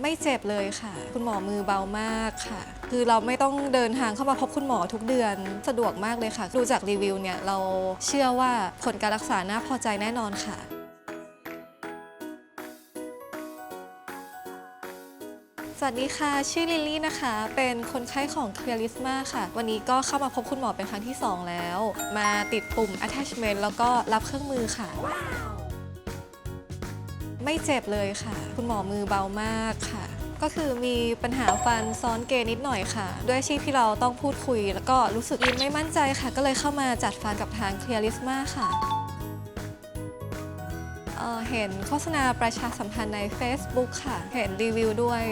ไม่เจ็บเลยค่ะ คุณหมอมือเบามากค่ะ คือเราไม่ต้องเดินทางเข้ามาพบคุณหมอทุกเดือนสะดวกมากเลยค่ะ ดูจากรีวิวเนี่ยเราเชื่อว่าผลการรักษาน่าพอใจแน่นอนค่ะสวัสดีค่ะ ชื่อลิลลี่นะคะ เป็นคนไข้ของ c l e a r i s m a ค่ะ วันนี้ก็เข้ามาพบคุณหมอเป็นครั้งที่ 2 แล้ว มาติดปุ่ม attachment แล้วก็รับเครื่องมือค่ะ ไม่เจ็บเลยค่ะ คุณหมอมือเบามากค่ะ ก็คือมีปัญหาฟันซ้อนเกนิดหน่อยค่ะ ด้วยชีพที่เราต้องพูดคุย แล้วก็รู้สึกยิ้มไม่มั่นใจค่ะ ก็เลยเข้ามาจัดฟันกับทางเคลียริสมาค่ะเอ่อเห็นโฆษณาประชาสัมพันธ์ใน Facebook ค่ะ เห็นรีวิวด้วย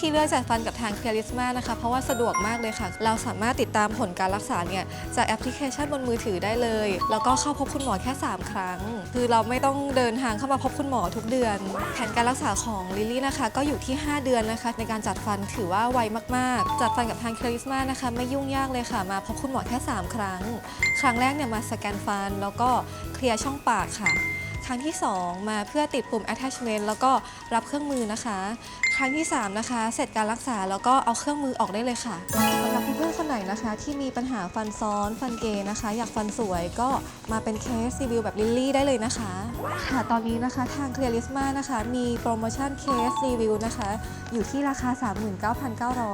ที่เลือกจัดฟันกับทาง c l e a r i s m a นะคะ เพราะว่าสะดวกมากเลยค่ะ เราสามารถติดตามผลการรักษาเนี่ยจากแอปพลิเคชันบนมือถือได้เลย แล้วก็เข้าพบคุณหมอแค่ 3 ครั้ง คือเราไม่ต้องเดินทางเข้ามาพบคุณหมอทุกเดือน แผนการรักษาของลิลลี่นะคะ ก็อยู่ที่ 5 เดือนนะคะ ในการจัดฟันถือว่าไวมากๆ จัดฟันกับทาง c l e a r i s m a นะคะไม่ยุ่งยากเลยค่ะ มาพบคุณหมอแค่ 3 ครั้ง ครั้งแรกเนี่ยมาสแกนฟัน แล้วก็เคลียร์ช่องปากค่ะ ครั้งที่ 2 มาเพื่อติดปุ่ม attachment แล้วก็รับเครื่องมือนะคะ ครั้งที่ 3 นะคะ เสร็จการรักษาแล้วก็เอาเครื่องมือออกได้เลยค่ะสำหรับเพื่อนๆคนไหนนะคะ ที่มีปัญหาฟันซ้อนฟันเกยนะคะ อยากฟันสวยก็มาเป็นเคสรีวิวแบบลิลลี่ได้เลยนะคะค่ะตอนนี้นะคะทาง Clearisma นะคะ มีโปรโมชั่นเคสรีวิวนะคะ อยู่ที่ราคา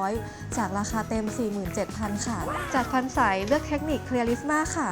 39,900 จากราคาเต็ม 47,000 ค่ะจัดฟันใสเลือกเทคนิค Clearisma ค่ะ